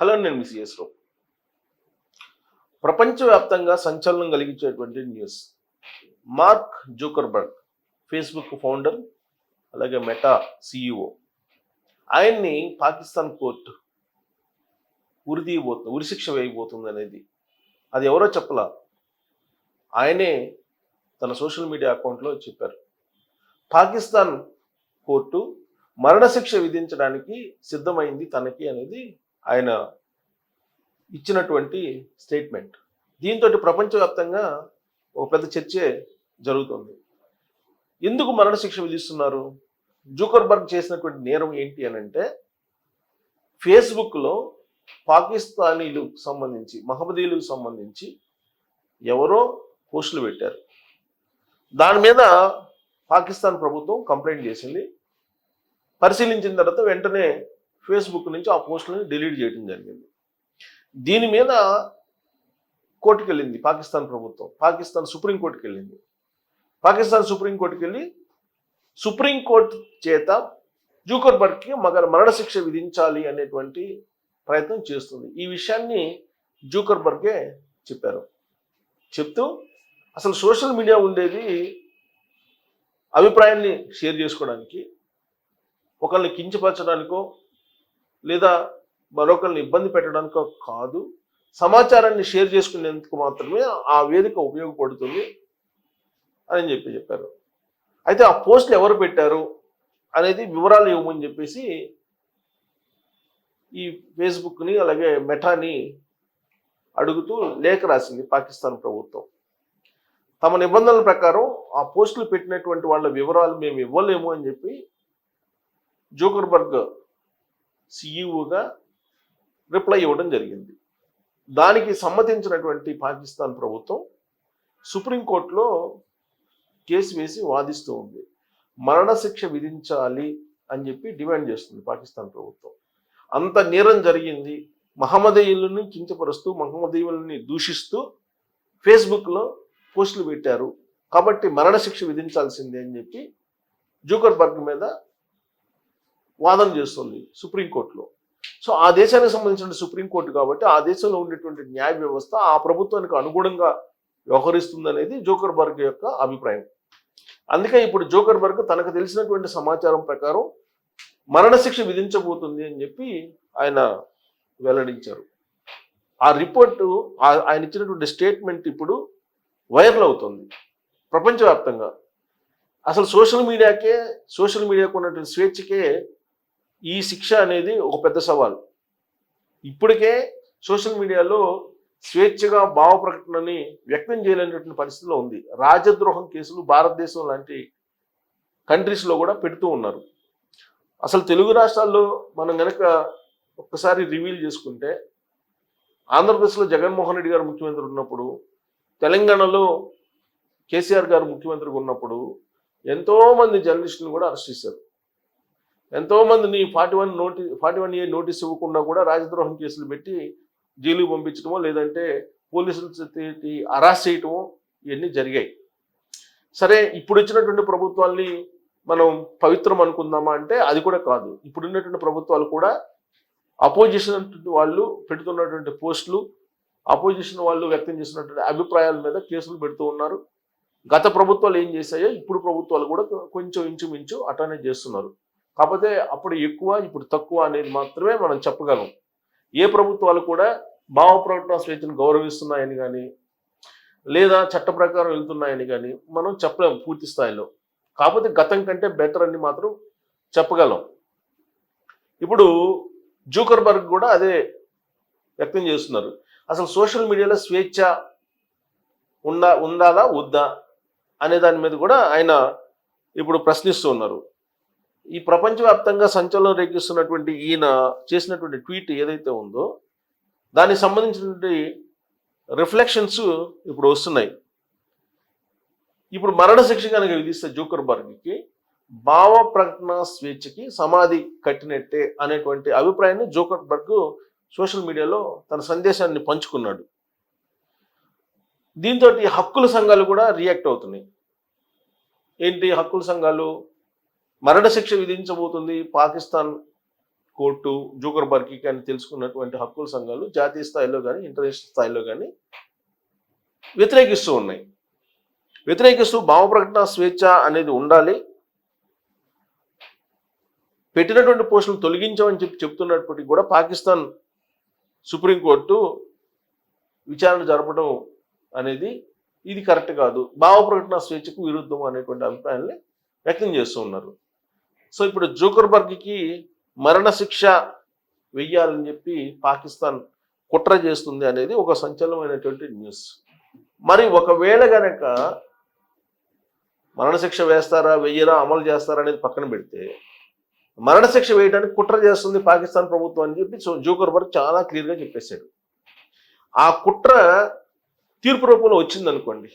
Hello నేను miss CS ప్రపంచవ్యాప్తంగా సంచలనం కలిగించేటువంటి news. Mark Zuckerberg Facebook founder అలాగే మెటా సిఇఓ ఆయన్ని పాకిస్తాన్ కోర్టు ఉరి ఉరిశిక్ష వేయబోతుంది అనేది అది ఎవరో చెప్పలా? ఆయనే తన సోషల్ మీడియా అకౌంట్లో చెప్పారు. పాకిస్తాన్ కోర్టు మరణశిక్ష విధించడానికి సిద్ధమైంది తనకి అనేది ఆయన ఇచ్చినటువంటి స్టేట్మెంట్ దీంతో ప్రపంచవ్యాప్తంగా ఒక పెద్ద చర్చే జరుగుతుంది. ఎందుకు మరణశిక్ష విధిస్తున్నారు? జూకర్బర్గ్ చేసినటువంటి నేరం ఏంటి అని అంటే ఫేస్బుక్లో పాకిస్తానీలకు సంబంధించి మహమ్మదీలకు సంబంధించి ఎవరో పోస్టులు పెట్టారు. దాని మీద పాకిస్తాన్ ప్రభుత్వం కంప్లైంట్ చేసింది. పరిశీలించిన తర్వాత వెంటనే ఫేస్బుక్ నుంచి ఆ పోస్టులను డిలీట్ చేయడం జరిగింది. దీని మీద కోర్టుకు వెళ్ళింది పాకిస్తాన్ ప్రభుత్వం. పాకిస్తాన్ సుప్రీంకోర్టుకి వెళ్ళింది పాకిస్తాన్ సుప్రీంకోర్టుకి వెళ్ళి సుప్రీంకోర్టు చేత జూకర్బర్గ్కి మగ మరణశిక్ష విధించాలి అనేటువంటి ప్రయత్నం చేస్తుంది. ఈ విషయాన్ని జూకర్బర్గే చెప్పారు. చెప్తూ అసలు సోషల్ మీడియా ఉండేది అభిప్రాయాన్ని షేర్ చేసుకోవడానికి ఒకరిని కించపరచడానికో లేదా మరొకరిని ఇబ్బంది పెట్టడానికో కాదు సమాచారాన్ని షేర్ చేసుకునేందుకు మాత్రమే ఆ వేదిక ఉపయోగపడుతుంది అని చెప్పి చెప్పారు. అయితే ఆ పోస్టులు ఎవరు పెట్టారు అనేది వివరాలు ఇవ్వమని చెప్పేసి ఈ ఫేస్బుక్ని అలాగే మెటాని అడుగుతూ లేఖ రాసింది పాకిస్తాన్ ప్రభుత్వం. తమ నిబంధనల ప్రకారం ఆ పోస్టులు పెట్టినటువంటి వాళ్ళ వివరాలు మేము ఇవ్వలేము అని చెప్పి జోకర్బర్గ్ సిఇఓగా రిప్లై ఇవ్వడం జరిగింది. దానికి సమ్మతించినటువంటి పాకిస్తాన్ ప్రభుత్వం సుప్రీంకోర్టులో కేసు వేసి వాదిస్తూ ఉంది. మరణశిక్ష విధించాలి అని చెప్పి డిమాండ్ చేస్తుంది పాకిస్తాన్ ప్రభుత్వం. అంత నేరం జరిగింది. మహమ్మదీయులను కించపరుస్తూ మహమ్మదీయులని దూషిస్తూ ఫేస్బుక్లో పోస్టులు పెట్టారు. కాబట్టి మరణశిక్ష విధించాల్సిందే అని చెప్పి జూకర్బర్గ్ మీద వాదన చేస్తుంది సుప్రీంకోర్టులో. సో ఆ దేశానికి సంబంధించిన సుప్రీంకోర్టు కాబట్టి ఆ దేశంలో ఉండేటువంటి న్యాయ వ్యవస్థ ఆ ప్రభుత్వానికి అనుగుణంగా వ్యవహరిస్తుంది అనేది జోకర్బర్గ్ యొక్క అభిప్రాయం. అందుకే ఇప్పుడు జోకర్బర్గ్ తనకు తెలిసినటువంటి సమాచారం ప్రకారం మరణశిక్ష విధించబోతుంది అని చెప్పి ఆయన వెల్లడించారు. ఆ రిపోర్టు ఆయన ఇచ్చినటువంటి స్టేట్మెంట్ ఇప్పుడు వైరల్ అవుతుంది ప్రపంచవ్యాప్తంగా. అసలు సోషల్ మీడియాకే సోషల్ మీడియాకు ఉన్నటువంటి స్వేచ్ఛకే ఈ శిక్ష అనేది ఒక పెద్ద సవాల్. ఇప్పటికే సోషల్ మీడియాలో స్వేచ్ఛగా భావ ప్రకటనని వ్యక్తం చేయలేనటువంటి పరిస్థితిలో ఉంది. రాజద్రోహం కేసులు భారతదేశం లాంటి కంట్రీస్లో కూడా పెడుతూ ఉన్నారు. అసలు తెలుగు రాష్ట్రాల్లో మనం గనక ఒక్కసారి రివీల్ చేసుకుంటే ఆంధ్రప్రదేశ్లో జగన్మోహన్ రెడ్డి గారు ముఖ్యమంత్రి ఉన్నప్పుడు తెలంగాణలో కేసీఆర్ గారు ముఖ్యమంత్రిగా ఉన్నప్పుడు ఎంతోమంది జర్నలిస్టులను కూడా అరెస్ట్ చేశారు. ఎంతోమందిని forty one notice forty one A notice ఇవ్వకుండా కూడా రాజద్రోహం కేసులు పెట్టి జైలుకు పంపించడమో లేదంటే పోలీసులు అరాస్ట్ అరెస్ట్ చేయటమో ఇవన్నీ జరిగాయి. సరే ఇప్పుడు వచ్చినటువంటి ప్రభుత్వాల్ని మనం పవిత్రం అనుకుందామా అంటే అది కూడా కాదు. ఇప్పుడు ఉన్నటువంటి ప్రభుత్వాలు కూడా అపోజిషన్ వాళ్ళు పెడుతున్నటువంటి పోస్టులు అపోజిషన్ వాళ్ళు వ్యక్తం చేసినటువంటి అభిప్రాయాల మీద కేసులు పెడుతూ ఉన్నారు. గత ప్రభుత్వాలు ఏం చేశాయో ఇప్పుడు ప్రభుత్వాలు కూడా కొంచెం ఇంచుమించు అటానే చేస్తున్నారు. కాకపోతే అప్పుడు ఎక్కువ ఇప్పుడు తక్కువ అనేది మాత్రమే మనం చెప్పగలం. ఏ ప్రభుత్వాలు కూడా భావ ప్రకటన స్వేచ్ఛను గౌరవిస్తున్నాయని కానీ లేదా చట్ట ప్రకారం వెళ్తున్నాయని కానీ మనం చెప్పలేము పూర్తి స్థాయిలో. కాకపోతే గతం కంటే బెటర్ అని మాత్రం చెప్పగలం. ఇప్పుడు జూకర్బర్గ్ కూడా అదే వ్యక్తం చేస్తున్నారు. అసలు సోషల్ మీడియాలో స్వేచ్ఛ ఉందా ఉండాలా వద్దా అనే దాని మీద కూడా ఆయన ఇప్పుడు ప్రశ్నిస్తూ ఉన్నారు. ఈ ప్రపంచవ్యాప్తంగా సంచలనం రేగిస్తున్నటువంటి ఈయన చేసినటువంటి ట్వీట్ ఏదైతే ఉందో దానికి సంబంధించినటువంటి రిఫ్లెక్షన్స్ ఇప్పుడు వస్తున్నాయి. ఇప్పుడు మరణశిక్ష కనుక విధిస్తే జూకర్బర్గ్కి భావ ప్రకటన స్వేచ్ఛకి సమాధి కట్టినట్టే అనేటువంటి అభిప్రాయాన్ని జోకర్బర్గ్ సోషల్ మీడియాలో తన సందేశాన్ని పంచుకున్నాడు. దీంతో హక్కుల సంఘాలు కూడా రియాక్ట్ అవుతున్నాయి. ఏంటి హక్కుల సంఘాలు? మరణశిక్ష విధించబోతుంది పాకిస్తాన్ కోర్టు జూకర్ బర్కి కానీ తెలుసుకున్నటువంటి హక్కుల సంఘాలు జాతీయ స్థాయిలో కానీ ఇంటర్నేషనల్ స్థాయిలో కానీ వ్యతిరేకిస్తూ ఉన్నాయి. వ్యతిరేకిస్తూ భావ ప్రకటన స్వేచ్ఛ అనేది ఉండాలి. పెట్టినటువంటి పోస్టులు తొలగించామని చెప్పి చెప్తున్నప్పటికీ కూడా పాకిస్తాన్ సుప్రీంకోర్టు విచారణ జరపడం అనేది ఇది కరెక్ట్ కాదు. భావ ప్రకటన స్వేచ్ఛకు విరుద్ధం అనేటువంటి అభిప్రాయాన్ని వ్యక్తం చేస్తూ ఉన్నారు. సో ఇప్పుడు జూకర్బర్గ్కి మరణశిక్ష వెయ్యాలని చెప్పి పాకిస్తాన్ కుట్ర చేస్తుంది అనేది ఒక సంచలనమైనటువంటి న్యూస్. మరి ఒకవేళ గనక మరణశిక్ష వేస్తారా వెయ్యరా అమలు చేస్తారా అనేది పక్కన పెడితే మరణశిక్ష వేయడానికి కుట్ర చేస్తుంది పాకిస్తాన్ ప్రభుత్వం అని చెప్పి జూకర్బర్గ్ చాలా క్లియర్గా చెప్పేశాడు. ఆ కుట్ర తీర్పు రూపంలో వచ్చిందనుకోండి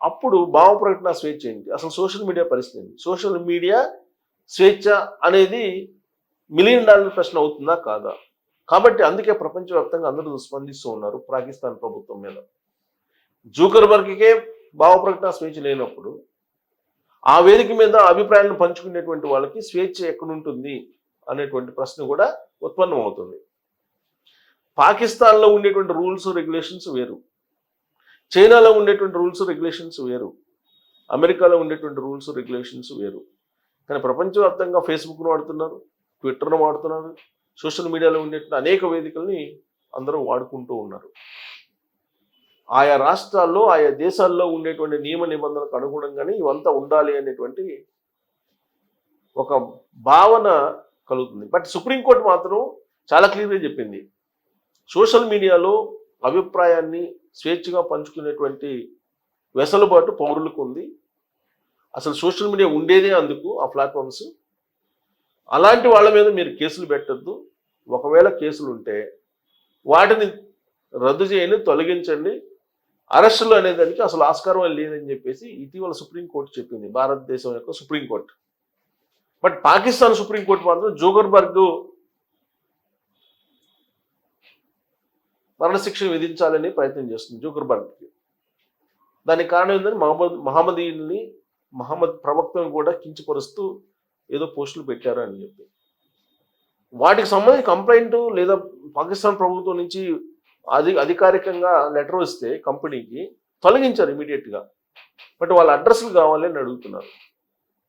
అప్పుడు భావ ప్రకటన స్వేచ్ఛ ఏంటి? అసలు సోషల్ మీడియా పరిస్థితి సోషల్ మీడియా స్వేచ్ఛ అనేది మిలియన్ డాలర్ ప్రశ్న అవుతుందా కాదా? కాబట్టి అందుకే ప్రపంచవ్యాప్తంగా అందరూ స్పందిస్తూ ఉన్నారు పాకిస్తాన్ ప్రభుత్వం మీద. జూకర్బర్గ్కే భావ ప్రకటన స్వేచ్ఛ లేనప్పుడు ఆ వేదిక మీద అభిప్రాయాలను పంచుకునేటువంటి వాళ్ళకి స్వేచ్ఛ ఎక్కడుంటుంది అనేటువంటి ప్రశ్న కూడా ఉత్పన్నం అవుతుంది పాకిస్తాన్లో ఉండేటువంటి రూల్స్ రెగ్యులేషన్స్ వేరు. చైనాలో ఉండేటువంటి రూల్స్ రెగ్యులేషన్స్ వేరు. అమెరికాలో ఉండేటువంటి రూల్స్ రెగ్యులేషన్స్ వేరు. కానీ ప్రపంచవ్యాప్తంగా ఫేస్బుక్ను వాడుతున్నారు ట్విట్టర్ను వాడుతున్నారు సోషల్ మీడియాలో ఉండేటువంటి అనేక వేదికల్ని అందరూ వాడుకుంటూ ఉన్నారు. ఆయా రాష్ట్రాల్లో ఆయా దేశాల్లో ఉండేటువంటి నియమ నిబంధనలకు అనుగుణంగానే ఇవంతా ఉండాలి అనేటువంటి ఒక భావన కలుగుతుంది. బట్ సుప్రీంకోర్టు మాత్రం చాలా క్లియర్గా చెప్పింది. సోషల్ మీడియాలో అభిప్రాయాన్ని స్వేచ్ఛగా పంచుకునేటువంటి వెసలుబాటు పౌరులకు ఉంది. అసలు సోషల్ మీడియా ఉండేదే అందుకు ఆ ప్లాట్ఫామ్స్. అలాంటి వాళ్ళ మీద మీరు కేసులు పెట్టద్దు. ఒకవేళ కేసులు ఉంటే వాటిని రద్దు చేయండి తొలగించండి. అరెస్టులు అనేదానికి అసలు ఆస్కారం లేదని చెప్పేసి ఇటీవల సుప్రీంకోర్టు చెప్పింది. భారతదేశం యొక్క సుప్రీంకోర్టు బట్ పాకిస్తాన్ సుప్రీంకోర్టు మాత్రం జోగర్బర్గ్ మరణశిక్ష విధించాలని ప్రయత్నం చేస్తుంది జోగర్బర్గ్కి. దానికి కారణం ఏంటంటే మహమ్మద్ మహమ్మదీయుల్ని మహమ్మద్ ప్రవక్తను కూడా కించపరుస్తూ ఏదో పోస్టులు పెట్టారు అని చెప్పి. వాటికి సంబంధించి కంప్లైంట్ లేదా పాకిస్తాన్ ప్రభుత్వం నుంచి అధి అధికారికంగా లెటర్ వస్తే కంపెనీకి తొలగించారు ఇమీడియట్గా. బట్ వాళ్ళ అడ్రస్లు కావాలి అని అడుగుతున్నారు.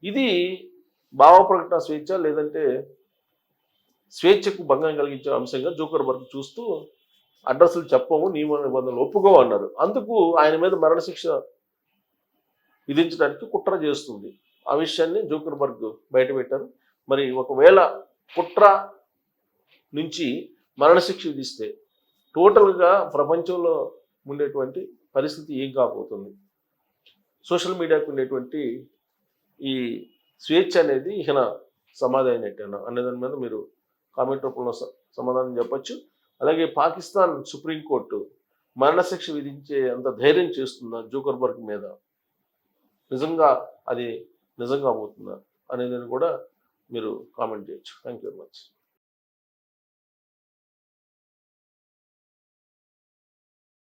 ఇది భావ ప్రకటన స్వేచ్ఛ లేదంటే స్వేచ్ఛకు భంగం కలిగించే అంశంగా జోకర్బర్గ్ చూస్తూ అడ్రస్లు చెప్పము నియమ నిబంధనలు ఒప్పుకోమన్నారు అందుకు ఆయన మీద మరణశిక్ష విధించడానికి కుట్ర చేస్తుంది. ఆ విషయాన్ని జోకర్బర్గ్ బయటపెట్టారు మరి ఒకవేళ కుట్ర నుంచి మరణశిక్ష విధిస్తే టోటల్గా ప్రపంచంలో ఉండేటువంటి పరిస్థితి ఏం కాకపోతుంది సోషల్ మీడియాకు ఉండేటువంటి ఈ స్వేచ్ఛ అనేది ఈయన సమాధానం అనే దాని మీద మీరు కామెంట్ రూపంలో స- సమాధానం చెప్పచ్చు. అలాగే పాకిస్తాన్ సుప్రీంకోర్టు మరణశిక్ష విధించే అంత ధైర్యం చేస్తుందా జోకర్బర్గ్ మీద? నిజంగా అది నిజంగా అవుతుందా అనేది కూడా మీరు కామెంట్ చేయొచ్చు. Thank you very much